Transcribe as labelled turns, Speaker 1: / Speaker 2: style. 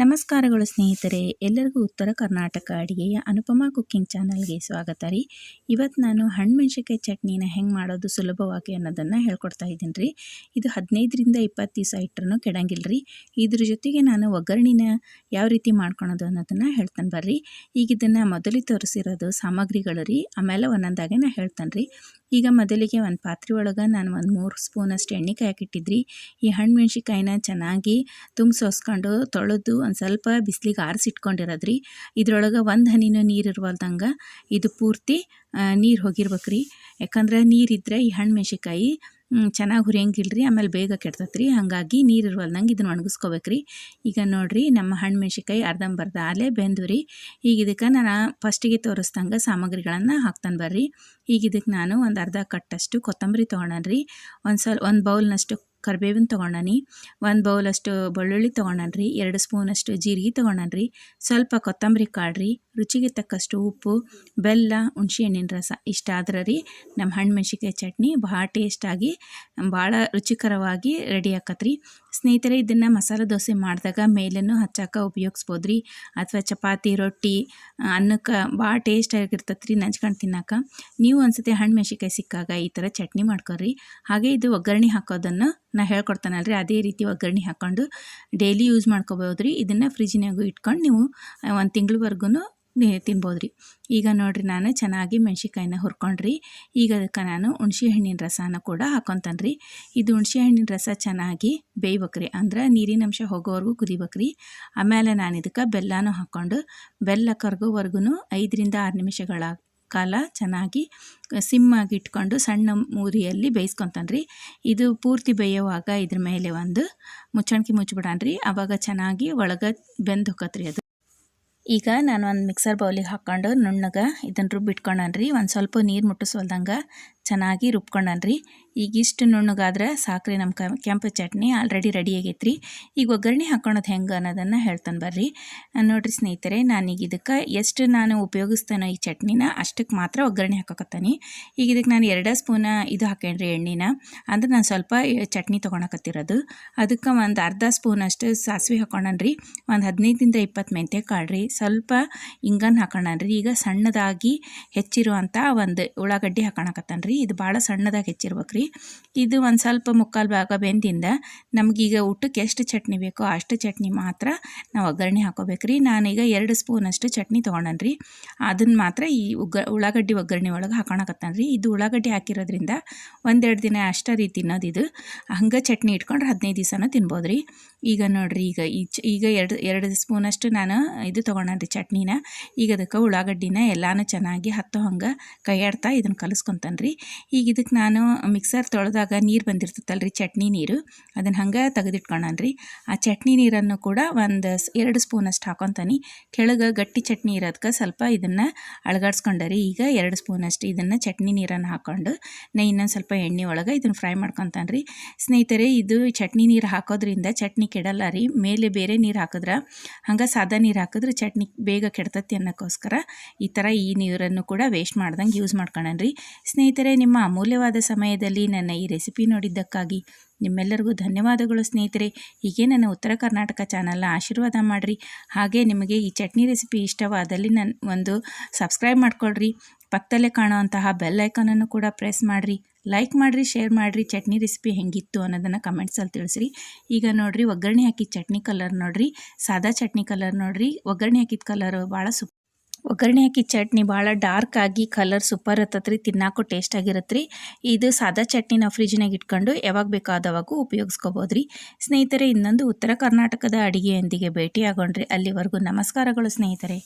Speaker 1: ನಮಸ್ಕಾರಗಳು ಸ್ನೇಹಿತರೆ, ಎಲ್ಲರಿಗೂ ಉತ್ತರ ಕರ್ನಾಟಕ ಅಡುಗೆಯ ಅನುಪಮಾ ಕುಕ್ಕಿಂಗ್ ಚಾನಲ್ಗೆ ಸ್ವಾಗತ ರೀ. ಇವತ್ತು ನಾನು ಹಣ್ಣುಮೆಣ್ಸಿಕಾಯಿ ಚಟ್ನಿನ ಹೆಂಗೆ ಮಾಡೋದು ಸುಲಭವಾಗಿ ಅನ್ನೋದನ್ನು ಹೇಳ್ಕೊಡ್ತಾ ಇದ್ದೀನಿ ರೀ. ಇದು ಹದಿನೈದರಿಂದ ಇಪ್ಪತ್ತು ದಿವಸ ಇಟ್ಟರೂ ಕೆಡಂಗಿಲ್ಲ ರೀ. ಇದ್ರ ಜೊತೆಗೆ ನಾನು ಒಗ್ಗರಣೆನ ಯಾವ ರೀತಿ ಮಾಡ್ಕೊಳೋದು ಅನ್ನೋದನ್ನು ಹೇಳ್ತಾನೆ ಬರ್ರಿ. ಈಗ ಇದನ್ನು ಮೊದಲಿಗೆ ತೋರಿಸಿರೋದು ಸಾಮಗ್ರಿಗಳು ರೀ. ಆಮೇಲೆ ಒಂದೊಂದಾಗೆ ನಾನು ಹೇಳ್ತಾನೆ ರೀ. ಈಗ ಮೊದಲಿಗೆ ಒಂದು ಪಾತ್ರೆ ಒಳಗೆ ನಾನು ಒಂದು ಮೂರು ಸ್ಪೂನಷ್ಟು ಎಣ್ಣೆ ಕಾಯಕಿಟ್ಟಿದ್ರಿ. ಈ ಹಣ್ಣು ಮೆಣ್ಸಿಕಾಯಿನ ಚೆನ್ನಾಗಿ ತುಂಬಿಸೋಸ್ಕೊಂಡು ತೊಳೆದು ಒಂದು ಸ್ವಲ್ಪ ಬಿಸಿಲಿಗೆ ಆರಿಸಿಟ್ಕೊಂಡಿರೋದ್ರಿ. ಇದ್ರೊಳಗೆ ಒಂದು ಹನಿನೂ ನೀರು ಇರುವಲ್ದಂಗೆ ಇದು ಪೂರ್ತಿ ನೀರು ಹೋಗಿರ್ಬೇಕು ರೀ ಯಾಕಂದ್ರೆ ನೀರಿದ್ದರೆ ಈ ಹಣ್ಣು ಮೆಣ್ಸಿಕಾಯಿ ಚೆನ್ನಾಗಿ ಹುರಿಯಂಗಿಲ್ಲ ರೀ ಆಮೇಲೆ ಬೇಗ ಕೆಡ್ತೈತೆ ರೀ ಹಾಗಾಗಿ ನೀರು ಇರುವಲ್ದಂಗೆ ಇದನ್ನು ಒಣಗಿಸ್ಕೋಬೇಕ್ರಿ. ಈಗ ನೋಡಿರಿ, ನಮ್ಮ ಹಣ್ಣು ಮೆಣಸಿಕಾಯಿ ಅರ್ಧಂಬರ್ಧ ಆಲೆ ಬೆಂದು ರೀ ಈಗ ಇದಕ್ಕೆ ನಾನು ಫಸ್ಟಿಗೆ ತೋರಿಸ್ದಂಗೆ ಸಾಮಗ್ರಿಗಳನ್ನು ಹಾಕ್ತಾನೆ ಬರ್ರಿ. ಈಗ ಇದಕ್ಕೆ ನಾನು ಒಂದು ಅರ್ಧ ಕಟ್ಟಷ್ಟು ಕೊತ್ತಂಬರಿ ತೊಗೊಳನ್ರಿ ಒಂದು ಸಲ ಒಂದು ಬೌಲ್ನಷ್ಟು ಕರಿಬೇವಿನ ತೊಗೊಂಡನಿ. ಒಂದು ಬೌಲಷ್ಟು ಬೆಳ್ಳುಳ್ಳಿ ತೊಗೊಂಡನ್ರಿ, ಎರಡು ಸ್ಪೂನಷ್ಟು ಜೀರಿಗೆ ತೊಗೊಂಡನ್ರಿ. ಸ್ವಲ್ಪ ಕೊತ್ತಂಬರಿ ಕಾಡ್ರಿ, ರುಚಿಗೆ ತಕ್ಕಷ್ಟು ಉಪ್ಪು, ಬೆಲ್ಲ, ಹುಣ್ಸೆ ಹಣ್ಣಿನ ರಸ ಇಷ್ಟ ಆದ್ರೆ ರೀ ನಮ್ಮ ಹಣ್ಣು ಮೆಣ್ಸಿಕಾಯಿ ಚಟ್ನಿ ಭಾಳ ಟೇಸ್ಟಾಗಿ ಭಾಳ ರುಚಿಕರವಾಗಿ ರೆಡಿ ಆಕತ್ರಿ. ಸ್ನೇಹಿತರೆ, ಇದನ್ನು ಮಸಾಲೆ ದೋಸೆ ಮಾಡಿದಾಗ ಮೇಲನ್ನು ಹಚ್ಚಾಕ ಉಪಯೋಗಿಸ್ಬೋದು ರೀ ಅಥವಾ ಚಪಾತಿ, ರೊಟ್ಟಿ ಅನ್ನಕ್ಕೆ ಭಾಳ ಟೇಸ್ಟಾಗಿರ್ತೈತೆ ರೀ ನಂಚ್ಕೊಂಡು ತಿನ್ನೋಕೆ. ನೀವು ಒಂದ್ಸತಿ ಹಣ್ಣು ಮೆಣಸಿಕಾಯಿ ಸಿಕ್ಕಾಗ ಈ ಥರ ಚಟ್ನಿ ಮಾಡ್ಕೊರಿ. ಹಾಗೆ ಇದು ಒಗ್ಗರಣೆ ಹಾಕೋದನ್ನು ನಾ ಹೇಳ್ಕೊಡ್ತಾನಲ್ರಿ, ಅದೇ ರೀತಿ ಒಗ್ಗರಣೆ ಹಾಕ್ಕೊಂಡು ಡೈಲಿ ಯೂಸ್ ಮಾಡ್ಕೋಬೋದು ರೀ ಇದನ್ನು ಫ್ರಿಜ್ನಾಗೂ ಇಟ್ಕೊಂಡು ನೀವು ಒಂದು ತಿಂಗಳವರೆಗೂ ತಿನ್ಬೋದು ರೀ ಈಗ ನೋಡಿರಿ ನಾನು ಚೆನ್ನಾಗಿ ಮೆಣ್ಸಿಕಾಯಿನ ಹುರ್ಕೊಂಡ್ರಿ. ಈಗ ಅದಕ್ಕೆ ನಾನು ಹುಣಸೆ ಹಣ್ಣಿನ ರಸನ ಕೂಡ ಹಾಕೊತಾನೆ ರೀ ಇದು ಹುಣ್ಸೆ ಹಣ್ಣಿನ ರಸ ಚೆನ್ನಾಗಿ ಬೇಯ್ಬೇಕ್ರಿ. ಅಂದ್ರೆ ನೀರಿನ ಅಂಶ ಹೋಗೋವರೆಗೂ ಕುದಿಬೇಕ್ರಿ. ಆಮೇಲೆ ನಾನು ಇದಕ್ಕೆ ಬೆಲ್ಲನೂ ಹಾಕ್ಕೊಂಡು ಬೆಲ್ಲ ಕರ್ಗೋವರೆಗೂ ಐದರಿಂದ ಆರು ನಿಮಿಷಗಳ ಕಾಲ ಚೆನ್ನಾಗಿ ಸಿಮ್ಮಾಗಿ ಇಟ್ಕೊಂಡು ಸಣ್ಣ ಮೂರಿಯಲ್ಲಿ ಬೇಯಿಸ್ಕೊತಾನೆ ಇದು ಪೂರ್ತಿ ಬೇಯೋವಾಗ ಇದ್ರ ಮೇಲೆ ಒಂದು ಮುಚ್ಚಣಿಕೆ ಮುಚ್ಚಿಬಿಡಾನ್ರಿ ಆವಾಗ ಚೆನ್ನಾಗಿ ಒಳಗೆ ಬೆಂದು ಹೋಗತ್ರಿ ಅದು. ಈಗ ನಾನು ಒಂದು ಮಿಕ್ಸರ್ ಬೌಲಿಗೆ ಹಾಕ್ಕೊಂಡು ನುಣ್ಣಗೆ ಇದನ್ನು ರುಬ್ಬಿಟ್ಕೊಂಡನ್ರಿ. ಒಂದು ಸ್ವಲ್ಪ ನೀರು ಮುಟ್ಟಿಸ್ವಲ್ದಂಗೆ ಚೆನ್ನಾಗಿ ರುಬ್ಕೊಂಡನ್ರಿ. ಈಗ ಇಷ್ಟು ನುಣ್ಣಗಾದ್ರೆ ಸಾಕ್ರಿ ನಮ್ಮ ಕೆಂಪು ಚಟ್ನಿ ಆಲ್ರೆಡಿ ರೆಡಿ ಆಗೈತ್ರಿ. ಈಗ ಒಗ್ಗರಣೆ ಹಾಕ್ಕೊಳೋದು ಹೆಂಗೆ ಅನ್ನೋದನ್ನು ಹೇಳ್ತಾನೆ ಬರ್ರಿ. ನೋಡಿರಿ ಸ್ನೇಹಿತರೆ, ನಾನೀಗ ಇದಕ್ಕೆ ಎಷ್ಟು ನಾನು ಉಪಯೋಗಿಸ್ತೇನೋ ಈ ಚಟ್ನಿನ ಅಷ್ಟಕ್ಕೆ ಮಾತ್ರ ಒಗ್ಗರಣೆ ಹಾಕೋಕತ್ತಾನೆ. ಈಗ ಇದಕ್ಕೆ ನಾನು ಎರಡು ಸ್ಪೂನ ಇದು ಹಾಕೇನ್ರಿ ಎಣ್ಣೆನ. ಅಂದ್ರೆ ನಾನು ಸ್ವಲ್ಪ ಚಟ್ನಿ ತೊಗೊಳಕತ್ತಿರೋದು. ಅದಕ್ಕೆ ಒಂದು ಅರ್ಧ ಸ್ಪೂನ್ ಅಷ್ಟು ಸಾಸಿವೆ ಹಾಕೊಂಡನ್ರಿ. ಒಂದು ಹದಿನೈದರಿಂದ ಇಪ್ಪತ್ತು ಮೆಂತ್ಯ ಕಾಳ್ರಿ. ಸ್ವಲ್ಪ ಇಂಗನ್ ಹಾಕೊಂಡನ್ರಿ. ಈಗ ಸಣ್ಣದಾಗಿ ಹೆಚ್ಚಿರುವಂಥ ಒಂದು ಉಳ್ಳಾಗಡ್ಡಿ ಹಾಕೊಳಕತ್ತಾನ್ರಿ. ಇದು ಭಾಳ ಸಣ್ಣದಾಗಿ ಹೆಚ್ಚಿರ್ಬೇಕು ರೀ ಇದು ಒಂದು ಸ್ವಲ್ಪ ಮುಕ್ಕಾಲು ಭಾಗ ಬೆಂದಿಂದ ನಮಗೀಗ ಊಟಕ್ಕೆ ಎಷ್ಟು ಚಟ್ನಿ ಬೇಕೋ ಅಷ್ಟು ಚಟ್ನಿ ಮಾತ್ರ ನಾವು ಒಗ್ಗರಣೆ ಹಾಕೋಬೇಕು ರೀ ನಾನೀಗ ಎರಡು ಸ್ಪೂನಷ್ಟು ಚಟ್ನಿ ತೊಗೊಂಡನ್ರಿ. ಅದನ್ನು ಮಾತ್ರ ಈ ಉಗ್ಗ ಉಳ್ಳಾಗಡ್ಡಿ ಒಗ್ಗರಣೆ ಒಳಗೆ ಹಾಕೋಣಕತ್ತಾನ ರೀ ಇದು ಉಳ್ಳಾಗಡ್ಡಿ ಹಾಕಿರೋದ್ರಿಂದ ಒಂದೆರಡು ದಿನ ಅಷ್ಟೇ ರೀ ತಿನ್ನೋದು ಇದು. ಹಂಗೆ ಚಟ್ನಿ ಇಟ್ಕೊಂಡ್ರೆ ಹದಿನೈದು ದಿವಸನೂ ತಿನ್ಬೋದು ರೀ ಈಗ ನೋಡಿರಿ ಈಗ ಈ ಈಗ ಎರಡು ಎರಡು ಸ್ಪೂನಷ್ಟು ನಾನು ಇದು ತೊಗೊಂಡ್ರಿ ಚಟ್ನಿನ. ಈಗ ಅದಕ್ಕೆ ಉಳ್ಳಾಗಡ್ಡಿನ ಎಲ್ಲಾನು ಚೆನ್ನಾಗಿ ಹತ್ತೋ ಹಂಗೆ ಕೈಯಾಡ್ತಾ ಇದನ್ನು ಕಲಿಸ್ಕೊತಾನೆ ರೀ ಈಗ ಇದಕ್ಕೆ ನಾನು ಮಿಕ್ಸರ್ ತೊಳೆದಾಗ ನೀರು ಬಂದಿರ್ತೈತಲ್ಲ ರೀ ಚಟ್ನಿ ನೀರು. ಅದನ್ನು ಹಂಗೆ ತೆಗೆದಿಟ್ಕೊಂಡನ್ರಿ ಆ ಚಟ್ನಿ ನೀರನ್ನು ಕೂಡ ಒಂದು ಎರಡು ಸ್ಪೂನಷ್ಟು ಹಾಕೊತಾನೆ. ಕೆಳಗೆ ಗಟ್ಟಿ ಚಟ್ನಿ ಇರೋದಕ್ಕೆ ಸ್ವಲ್ಪ ಇದನ್ನು ಅಳಗಾಡ್ಸ್ಕೊಂಡರಿ. ಈಗ ಎರಡು ಸ್ಪೂನ್ ಸ್ಪೂನಷ್ಟು ಇದನ್ನು ಚಟ್ನಿ ನೀರನ್ನು ಹಾಕ್ಕೊಂಡು ನಾ ಇನ್ನೊಂದು ಸ್ವಲ್ಪ ಎಣ್ಣೆ ಒಳಗೆ ಇದನ್ನು ಫ್ರೈ ಮಾಡ್ಕೊತಾನೆ ರೀ ಸ್ನೇಹಿತರೆ, ಇದು ಚಟ್ನಿ ನೀರು ಹಾಕೋದ್ರಿಂದ ಚಟ್ನಿ ಕೆಡಲ್ಲ ರೀ. ಮೇಲೆ ಬೇರೆ ನೀರು ಹಾಕಿದ್ರೆ, ಹಂಗೆ ಸಾದಾ ನೀರು ಹಾಕಿದ್ರೆ ಚಟ್ನಿ ಬೇಗ ಕೆಡ್ತತಿ ಅನ್ನೋಕ್ಕೋಸ್ಕರ ಈ ಥರ ಈ ನೀರನ್ನು ಕೂಡ ವೇಸ್ಟ್ ಮಾಡ್ದಂಗೆ ಯೂಸ್ ಮಾಡ್ಕೊಳ್ಳೋಣ್ರಿ ಸ್ನೇಹಿತರೆ ನಿಮ್ಮ ಅಮೂಲ್ಯವಾದ ಸಮಯದಲ್ಲಿ ನನ್ನ ಈ ರೆಸಿಪಿ ನೋಡಿದ್ದಕ್ಕಾಗಿ ನಿಮ್ಮೆಲ್ಲರಿಗೂ ಧನ್ಯವಾದಗಳು ಸ್ನೇಹಿತರೆ. ಹೀಗೆ ನನ್ನ ಉತ್ತರ ಕರ್ನಾಟಕ ಚಾನಲ್ನ ಆಶೀರ್ವಾದ ಮಾಡಿರಿ. ಹಾಗೆ ನಿಮಗೆ ಈ ಚಟ್ನಿ ರೆಸಿಪಿ ಇಷ್ಟವಾದಲ್ಲಿ ನನ್ನ ಒಂದು ಸಬ್ಸ್ಕ್ರೈಬ್ ಮಾಡಿಕೊಳ್ಳ್ರಿ ಪಕ್ಕದಲ್ಲೇ ಕಾಣುವಂತಹ ಬೆಲ್ ಐಕಾನನ್ನು ಕೂಡ ಪ್ರೆಸ್ ಮಾಡಿರಿ. ಲೈಕ್ ಮಾಡಿರಿ, ಶೇರ್ ಮಾಡಿರಿ, ಚಟ್ನಿ ರೆಸಿಪಿ ಹೆಂಗಿತ್ತು ಅನ್ನೋದನ್ನು ಕಮೆಂಟ್ಸಲ್ಲಿ ತಿಳಿಸ್ರಿ. ಈಗ ನೋಡಿರಿ, ಒಗ್ಗರಣೆ ಹಾಕಿದ ಚಟ್ನಿ ಕಲರ್ ನೋಡಿರಿ. ಸಾದಾ ಚಟ್ನಿ ಕಲರ್ ನೋಡಿರಿ. ಒಗ್ಗರಣೆ ಹಾಕಿದ ಕಲರ್ ಭಾಳ ಸುಪ್ ಒಗ್ಗರಣೆ ಹಾಕಿ ಚಟ್ನಿ ಭಾಳ ಡಾರ್ಕ್ ಆಗಿ ಕಲರ್ ಸೂಪರ್ ಇರ್ತತ್ರಿ, ತಿನ್ನಾಕೋ ಟೇಸ್ಟ್ ಆಗಿರತ್ರಿ. ಇದು ಸಾದಾ ಚಟ್ನಿ ನಾವು ಫ್ರಿಜ್ನಾಗ ಇಟ್ಕೊಂಡು ಯಾವಾಗ ಬೇಕಾದವಾಗೂ ಉಪಯೋಗಿಸ್ಕೋಬೋದು ರೀ ಸ್ನೇಹಿತರೆ, ಇನ್ನೊಂದು ಉತ್ತರ ಕರ್ನಾಟಕದ ಅಡಿಗೆಯೊಂದಿಗೆ ಭೇಟಿ ಆಗೋಣ್ರಿ ಅಲ್ಲಿವರೆಗೂ ನಮಸ್ಕಾರಗಳು ಸ್ನೇಹಿತರೆ.